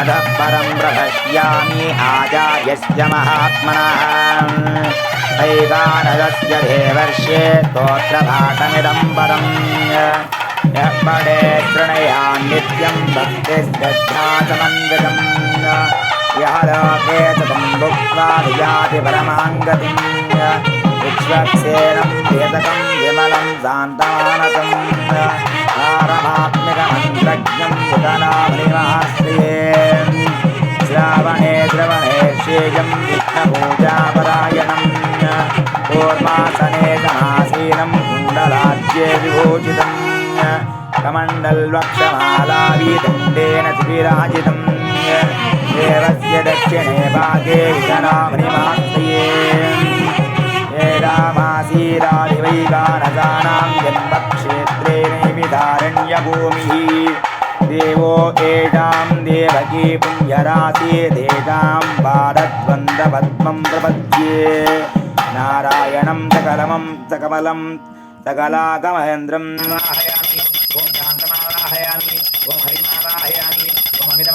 अतः परं प्रहस्यामि आचार्यस्य महात्मनः ऐकानदस्य देवर्षे स्तोत्रभाटमिदं परम् यः पडे शृणयान् नित्यं भक्तिश्रद्धासमन्वितम् यः लोके ततं भुक्त्वा विजाति परमां गतिम् विश्वक्सेनं वेदकं विमलं शान्तमानसम् पारमात्मिकमन्त्रज्ञं विकलामणिमहाश्रिये कमण्डल्वक्षमालावीदण्डेन शिबिराजितम् देवस्य दक्षिणे भागे विधनामणिमाश्रिये एरामासीरादिवैगानसानां जन्मक्षेत्रे नैमिधारण्यभूमिः देवो एषां देवकी पुण्यराशि देशां भारद्वन्द्वपद्मं प्रपद्ये नारायणं सकलमं सकमलं सकलाकमहेन्द्रं वाहयामि ॐ शान्तमावाहयामि ॐ हरिमावाहयामि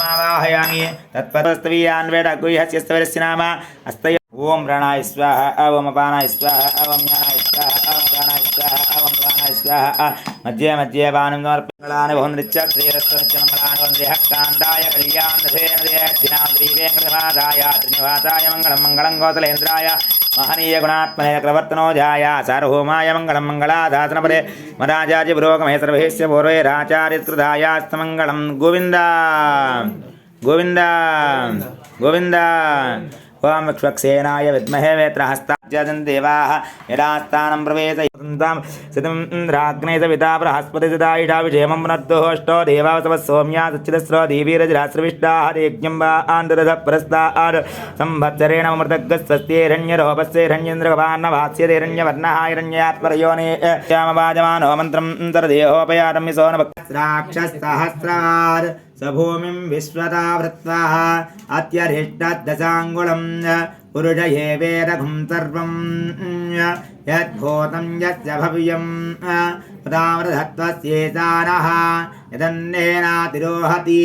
ॐ अमितमावाहयामि तत्परस्तवीयान्वेडगुह्यस्य स्तवरस्य नाम हस्तय ॐ रणाय स्वाहा ॐ अपानाय स्वाहा ॐ ज्ञानाय स्वाहा ॐ प्राणाय स्वाहा ॐ प्राणाय स्वाहा मध्ये मध्ये बाणं समर्पङ्गलानि बहु नृत्य श्रीरस्वनित्यमङ्गलानि वन्देः कान्ताय कल्याणधेन देहज्ञां श्रीवेङ्कटनाथाय त्रिनिवासाय मङ्गलं मङ्गलं మహనీయ గుణాత్మనే ప్రవర్తనో జాయా సార్వభౌమాయ మంగళం మంగళాశాసనపరే మదాచార్య పురోగమే సర్వేశ్య పూర్వైరాచార్యత్కృతాయాస్తమంగళం గోవిందా! గోవిందా! గోవిందా! ఓం క్ష్వక్సేనాయ విద్మహే వేత్రహస్తాజ్యం దేవా యదాస్థానం ప్రవేశయంతాం సితంద్రాగ్నే సవితా బృహస్పతి సిదాయిషా విజయమం పునర్దోష్టో దేవాసవ సోమ్యా సచ్చిదస్రో దేవీరజరాశ్రవిష్టా హరేజ్ఞం వా ఆంధ్రద పురస్తార్ సంవత్సరేణ మృతగ్గ స్వస్తిరణ్యరోపస్థిరణ్యేంద్రగవాన్న భాస్యతిరణ్యవర్ణ హిరణ్యాత్మరయోనే శ్యామవాజమానో మంత్రం తరదేహోపయారమ్యసోన భక్త రాక్షసహస్రార్ स भूमिं विश्वता वृत्वा अत्यधिष्ठदशाङ्गुलं पुरुष एवेदघुं सर्वं यद्भूतं यस्य भव्यं पदामृधत्वस्येतानः यदन्नेनातिरोहति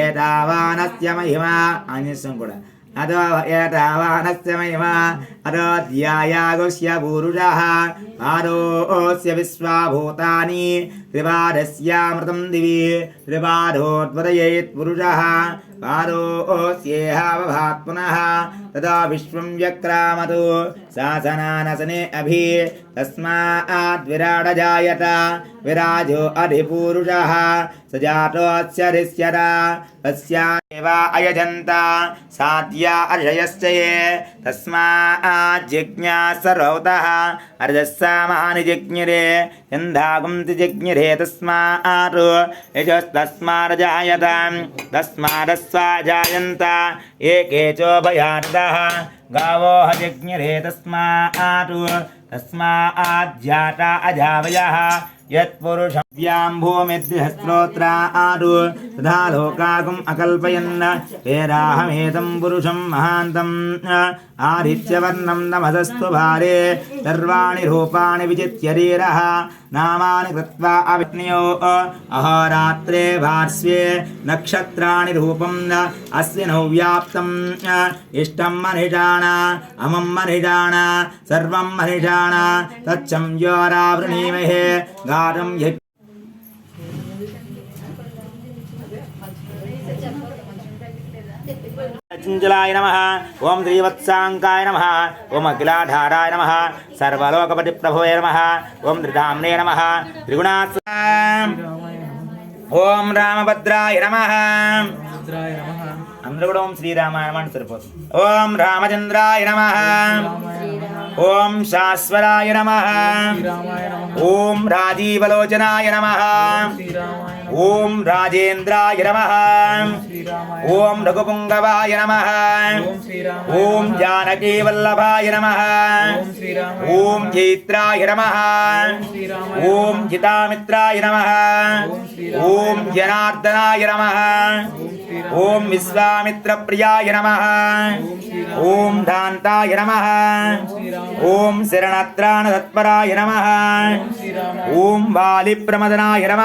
एतावानस्य महिमा अतो एतावानस्य महिमा अतो ध्यायागुष्य पूरुषः आरोऽस्य विश्वा भूतानि दिवि त्रिपादोद्वदयेत् पुरुषः पारोऽस्येहावभात् तदा विश्वं व्यक्रामतु। శాసనానసనే అభి తస్మాద్విరాడజాయత విరాజో అధిపూరుష సజాతోస్యరిష్యర తస్యావా అయజంత సాధ్యా అర్షయశ్చయే తస్మాజ్జిజ్ఞాసరౌత అర్జస్సామాని జిజ్ఞిరే ఎంధాగుంతి జిజ్ఞిరే తస్మాత్ యజస్తస్మారజాయత తస్మారస్వాజాయంత ఏకేచోభయార్థ ఏకే చోభయార్దः గావో జిజ్ఞిరే తస్మాత్ తస్మాజ్జాత यत्पुरुषव्याम् भूमिद्विहस्रोत्रा तथा लोकाकुम् अकल्पयन् हेराहमेतम् पुरुषम् महान्तम् आदित्यवर्णम् भारे सर्वाणि रूपाणि विजित्यरीरः नामानि कृत्वा अहोरात्रे भास्ये नक्षत्राणि रूपम् अस्य नव्याप्तम् इष्टम् मनिषाण अमम् मनिषाण मनिषाण योरावृणीमहे गा యజ్ఞ చుంజలాయ నమ. ఓం శ్రీవత్సాంకాయ నమ. ఓం అఖిలాధారాయ నమ. సర్వలోకపతి ప్రభువే నమ. ఓం త్రిధామ్నే నమ. త్రిగుణా ఓం రామభద్రాయ నమః. అందరూ కూడా ఓం శ్రీరామాయణం అంటే సరిపోతుంది. ఓం రామచంద్రాయ నమ. ఓం శాశ్వరాయ నమ. ఓం రాజీవలోచనాయ నమ. ఓం రాజేంద్రాయ నమ. ఓం రఘుపుంగవాయ నమ. ఓం జానకీవల్లభాయ నమ. ఓం జైత్రాయ నమ. ఓం జితామిత్రాయ నమ. ఓం జనార్దనాయ నమ. ఓం విశ్వామిత్ర ప్రియాయ నమ. ఓం దాంతాయ నమ. ఓం శరణత్రాణ తత్పరాయ నమ. ఓం వాలిప్రమదనాయ నమ.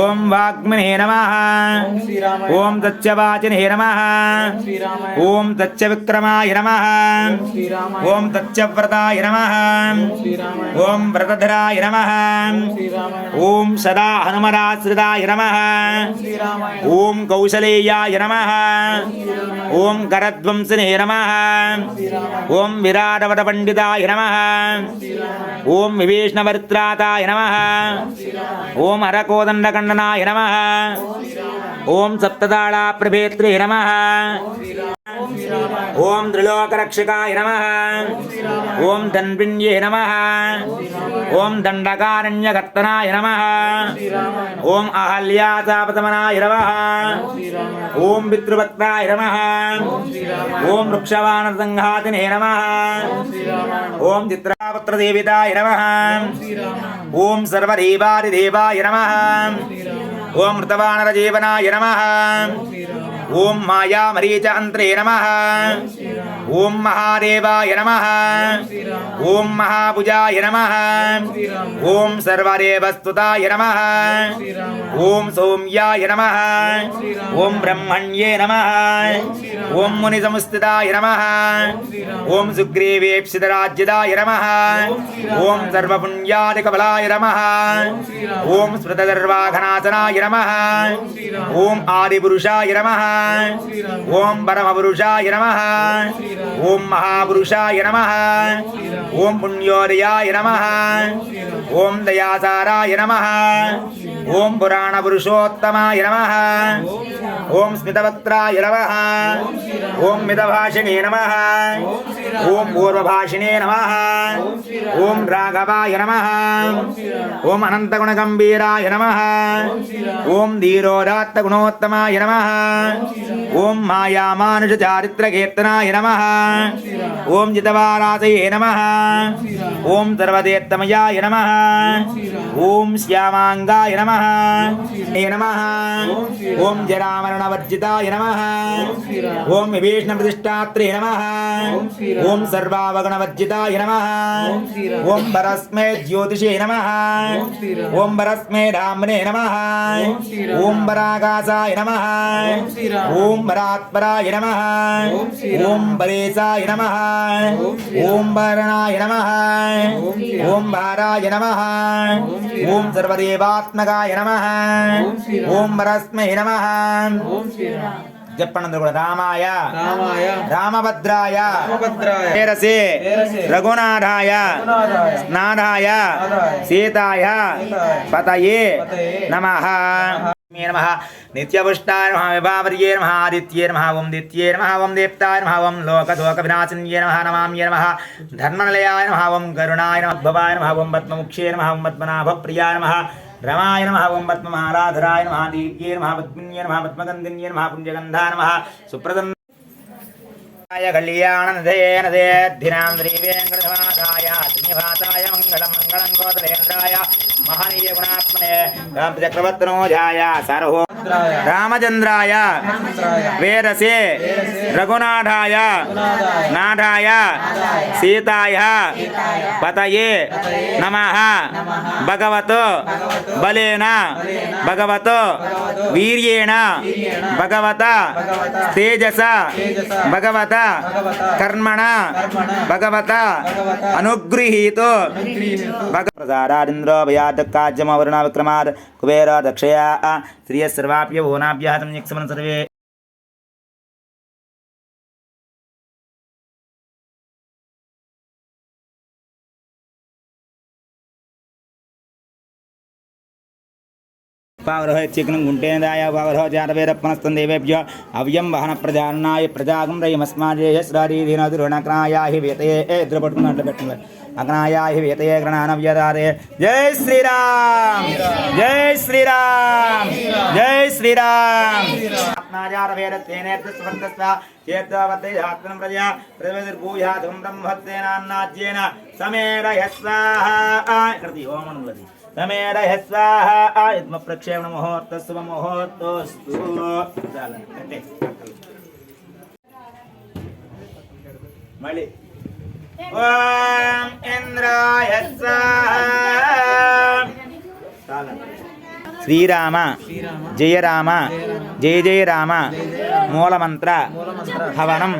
ఓం వాగ్మనే నమ. ఓం తచ్చవాచినే నమ. ఓం తచ్చ విక్రమాయ నమ. శ్రీరామాయ ఓం తచ్చవ్రతాయ నమ. ఓం వ్రతధరాయ నమ. ఓం సదా హనుమరాశ్రితాయ నమ. ఓం ఓం కౌశలేయాయ నమ. ఓం కరధ్వంసనే నమ. ఓం విరాటవట పండితాయ నమ. ఓం విభీషణవర్త్రాతాయ నమ. ఓం హరకోదండకండనాయ నమ. ఓం సప్తతాళాప్రభేత్రే నమ. ఓం త్రిలోకరక్షకాయ నమ. ఓం ధన్విణ్యే నమ. ఓం దండకారణ్యకర్తనాయ నమ. ఓం అహల్యాతాపతమనాయ నమ. ఓం పితృభక్తాయ నమ. ఓం వృక్షవానసంఘాతినే నమ. ఓం చిత్రాపుత్రదేవితాయ నమ. ఓం సర్వదేవాదిదేవాయ నమ. ఓం మృతవానరజీవనాయ నమ. ఓం మాయామరీచ అంత్రే నమ. ఓం మహాదేవాయ నమ ఓం మహాభుజాయ నమ ఓం సర్వదేవస్తుతాయ నమ ఓం సౌమ్యాయ నమ ఓం బ్రహ్మణ్యే నమ ఓం మునిసముస్థితాయ నమ ఓం సుగ్రీవేప్సితరాజ్యదాయ నమ ఓం సర్వపుణ్యాదికబలాయ నమ ఓం స్మృతదర్వాఘనాశనాయ నమ ఓం ఆదిపురుషాయ నమ ఓం పరమపురుషాయ నమ ఓం మహాపురుషాయ నమ. ఓం పుణ్యోదయాయ నమ. ఓం దయాసారాయ నమ. ఓం పురాణపురుషోత్తమాయ నమ ఓం స్మితవత్రాయ నమ ఓం మితభాషిణే నమ ఓం పూర్వభాషిణే నమ ఓం రాఘవాయ నమ ఓం అనంతగుణగంభీరాయ నమ ఓం ధీరోరాత్తగుణోత్తమాయ నమ ఓం మాయామానుషచారిత్రకీర్తనాయ నమ ఓం జితవారాసయే నమ ఓం సర్వదేత్తమయాయ నమ ఓం శ్యామాంగాయ నమ నమ ఓం జరామరణవర్జితాయ నమ ఓం విభీషణప్రతిష్టాత్రే నమ ఓం సర్వావగణవర్జితాయ నమ ఓం పరస్మే జ్యోతిషే నమ ఓం పరస్మే ధామ్నే నమ ఓం పరాకాశాయ నమ ఓం పరాత్పరాయ నమ ఓం పరేశాయ నమ ఓం భరణాయ నమ ఓం భారాయ నమ ఓం సర్వదేవాత్మకాయ నమ ఓం పరస్మై నమ చెప్పండి అందరూ కూడా రామాయ రామాయ రామభద్రాయ రామభద్రాయ పేరసే పేరసే రఘునాథాయ రఘునాథాయ నాథాయ నాథాయ సీతాయ సీతాయ పతయే పతయే నమ నమ నిత్యపుష్టాయ నమ విభావర్యే నమ ఆదిత్యే నమ ఓం దిత్యే నమ ఓం దీప్తాయ నమ ఓం లోకశోక వినాశన్యే నమ నమామ్యే నమ ధర్మనిలయాయ నమ ఓం కరుణాయ నమ భవాయ నమ ఓం పద్మముఖ్యే నమ ఓం పద్మనాభప్రియాయ నమ రమాయ నమ ఓం పద్మమాలాధరాయ నమ దీప్యే నమ పద్మిన్యే నమ పద్మగంధిన్యే నమ పుణ్యగంధా నమ సుప్రదన్ య కళ్యాణనదేన రామచంద్రాయ. వేరసే. రఘునాథాయ. నాథాయ. సీతాయ. పతయే. నమ. భగవత్. బలేన. భగవత్. వీర్యేణ. భగవత. తేజస. భగవత. కర్మణ. భగవత. అనుగృహీతో ప్రసారారింద్రో భయాదకాజ్యమవరుణ విక్రమాద్ కుబేర దక్షయా శ్రియ देवाप्यभुवनाभ्यः तं यक्षमन सर्वे पावरः चिघ्नं गुण्टेन्द्राय पावरः चारवेरपणस्तन्देवेभ्य अव्यं वहनप्रधानाय प्रजागं रयमस्मादेयस्रारीधीनदुर्णक्राया अग्नाया हि वेतये गृणानव्यदारे जय श्रीराम! जय श्रीराम! जय श्रीराम! चेत्वर्तस्वात्मप्रजया ब्रह्महत्सेनान्नाज्येन समेरयस्वाहा। कृति ओमनुलति తమేరహ స్వాహ ఆయుద్మ ప్రక్షేపణ ముహూర్త శుభ ముహూర్తోస్తు మళ్ళీ ఓం ఇంద్రాయ శ్రీరామ జయ రామ జయ జయ రామ మూలమంత్ర హవనం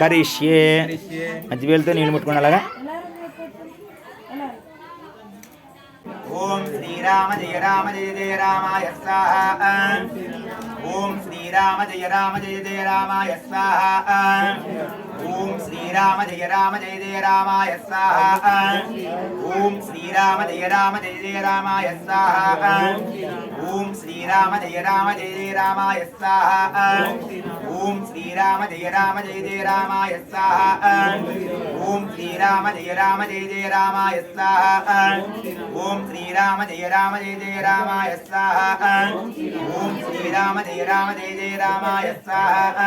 కరిష్యే వెళ్తే నీళ్ళు ముట్టుకున్నలాగా శ్రీరామ జయ రామ జయ జయ రామాయ స్వాహ ఓం శ్రీరామ జయ రామ జయ జయ రామాయ స్వాహ ఓం శ్రీరామ జయ రామ జయ జయ రామాయ స్వాహ ఓం శ్రీరామ జయ రామ జయ జయ రామాయ స్వాహ ఓం శ్రీరామ జయ రామ జయ జయ రామాయ స్వాహ ఓం శ్రీరామ జయ రామ జయ జయ రామాయ స్వాహ ఓం శ్రీరామ జయ రామ జయ జయ రామాయ స్వాహ ఓం శ్రీరామ జయ రామ జయ జయ రామాయ స్వాహ ఓం శ్రీరామ జయ రామ జయ జయ రామాయ స్వాహ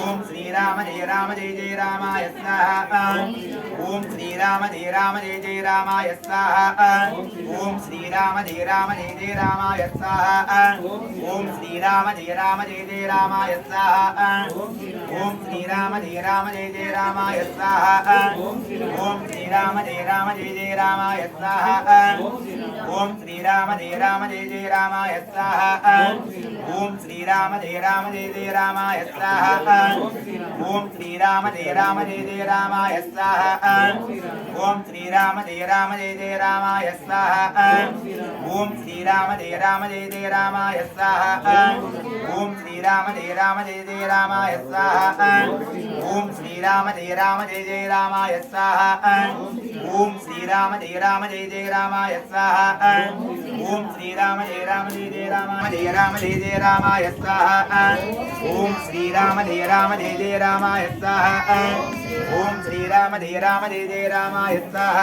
ఓం శ్రీరామ జయ రామ జయ జయ రామాయ స్వాహ ఓం శ్రీరామ జయ రామ జయ జయ రామాయ స్వాహ ఓం శ్రీరామ జయ రామ జయ జయ రామాయ స్వాహ ఓం శ్రీరామ జయ రామ జయ జయ రామాయ స్వాహ ఓం శ్రీరామ జయ రామ జయ జయ రామాయ స్వాహ ఓం శ్రీరామ జయ రామ జయ జయ రామాయ స్వాహ ఓం శ్రీరామ జయ రామ జయ జయ రామాయ స్వాహ ఓం శ్రీరామ జయ రామ జయ జయ రామాయ స్వాహ ఓం శ్రీరామ శ్రీరామ జయ రామ జయ జయ రామాయ స్వాహ ఓం శ్రీరామ జయ రామ జయ జయ రామాయ స్వాహ ఓం శ్రీరామ జయ రామ జయ జయ రామాయ స్వాహ ఓం శ్రీరామ జయ రామ జయ జయ రామాయ స్వాహ ఓం శ్రీరామ జయ రామ జయ జయ రామాయ స్వాహ ఓం శ్రీరామ జయ రామ జయ జయ రామాయ స్వాహ. ఓం శ్రీరామ జయ రామ జయ జయ రామ జయ రామ జయ జయ రామాయ స్వాహ. ఓం శ్రీరామ జయ రామ జయ జయ రామాయ స్వాహ. ఓం శ్రీరామ జయ రామ జయ జయ రామాయ స్వాహ.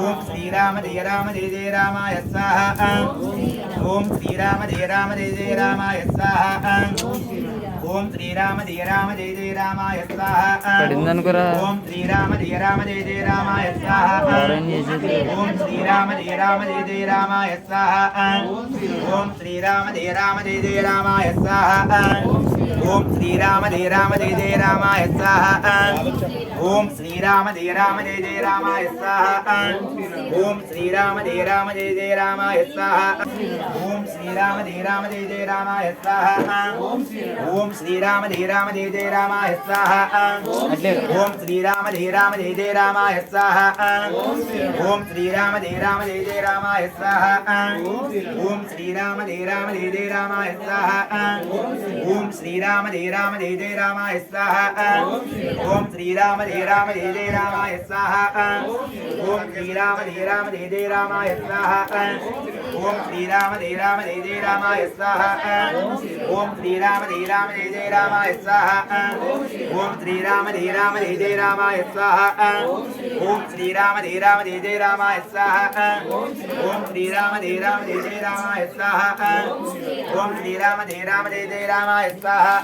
ఓం శ్రీరామ జయ రామ జయ జయ రామాయ స్వాహ. ఓం శ్రీరామ జయ రామ జయ జయ రామాయ స్వాహ. ఓం శ్రీరామ జయ రామ జయ జయ రామాయ స్వాహ. పడిందనుకురా. ఓం శ్రీరామ జయ రామ జయ జయ రామాయ స్వాహ. ఓం శ్రీరామ జయ రామ జయ జయ రామాయ స్వాహ. ఓం శ్రీరామ. జయ రామ జయ జయ రామాయ స్వాహ ఓం శ్రీరామ జయ రామ జయ జయ రామాయ స్వాహ ఓం శ్రీరామ జయ రామ జయ జయ రామాయ స్వాహ ఓం శ్రీరామ జయ రామ జయ జయ రామాయ స్వాహ ఓం శ్రీరామ జయ రామ జయ జయ రామాయ స్వాహ ఓం శ్రీరామ జయ రామ జయ జయ రామాయ స్వాహ ఓం శ్రీరామ జయ రామ జయ జయ రామాయ స్వాహ ఓం శ్రీరామ జయ రామ జయ జయ రామాయ స్వాహ ఓం శ్రీరామ జయ రామ జయ జయ రామాయ స్వాహ ఓం శ్రీరామ జయ రామ జయ జయ రామాయ స్వాహ. ఓం శ్రీరామ జయ రామ జయ జయ రామాయ స్వాహ. ఓం శ్రీరామ జయ రామ జయ జయ రామాయ స్వాహ. ఓం శ్రీరామ జయ రామ జయ జయ రామాయ స్వాహ. ఓం శ్రీరామ జయ రామ జయ జయ రామాయ స్వాహ. ఓం శ్రీరామ జయ రామ జయ జయ రామాయ స్వాహ. ఓం శ్రీరామ జయ రామ జయ జయ రామాయ స్వాహ. ఓం శ్రీరామ జయ రామ జయ జయ రామాయ స్వాహ. ఓం శ్రీరామ జయ రామ జయ జయ రామాయ స్వాహ.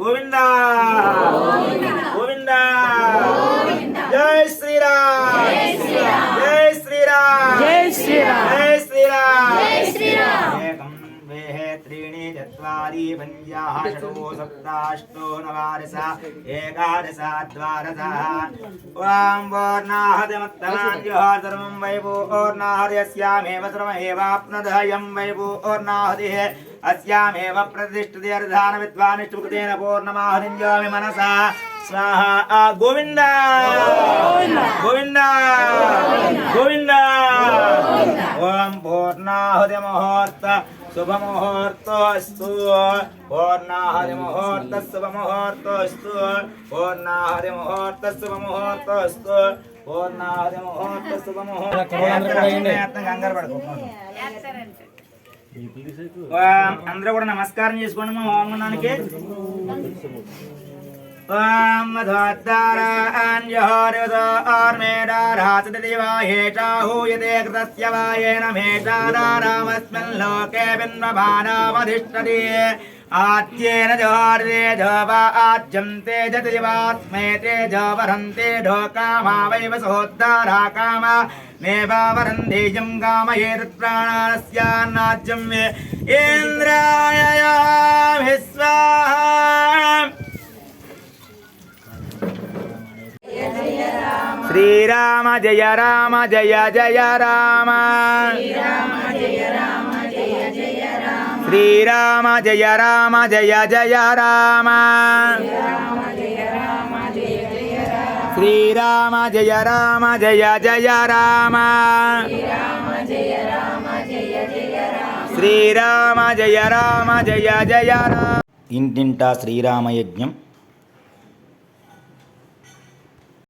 గోవింద! గోవింద! జై శ్రీరామ్! జై శ్రీరామ్! జై శ్రీరామ్! జై శ్రీరామ్! भन्याः षडो सप्ताष्टो नवारसा एकादशा द्वारसः ॐ वोर्णाहतिमत्तमान्योर्धर्मं वैभोर्णाहर्यस्यामेव सर्वमेवाप्नदयं अस्यामेव प्रतिष्ठते अर्धान मनसा। स्वाहा गोविन्द! गोविन्द! गोविन्द! ॐ శుభముహూర్తోస్తు. పూర్ణాహరిముహూర్త శుభముహూర్తోస్తు. పూర్ణాహరిముహూర్త శుభముహూర్తోస్తు. పూర్ణాహరిముహూర్త శుభముహూర్త కంగారు పడుకోండి అందరూ కూడా నమస్కారం చేసుకోండి మా వామనానికి ोर्मेडारात्रिवाहेषाहूयते कृतस्य वायेन मेषादारामस्मिल्लोके बिन्वभानामधिष्ठति आत्येन जोर्ये जोवा आज्यं ते जतिवास्मे ते जोवरन्ते ढोकामा वैव सोद्धारा काम नेवावरन्धेयं कामयेतत्प्राणानस्यान्नाज्यं मे। इन्द्राय यामि स्वाहा। శ్రీరామ జయ రామ జయ జయ రామ. శ్రీరామ జయ రామ జయ జయ రామ. శ్రీరామ జయ రామ జయ జయ రామ. శ్రీరామ జయ రామ జయ జయ రామ. ఇంటింటా శ్రీరామ యజ్ఞం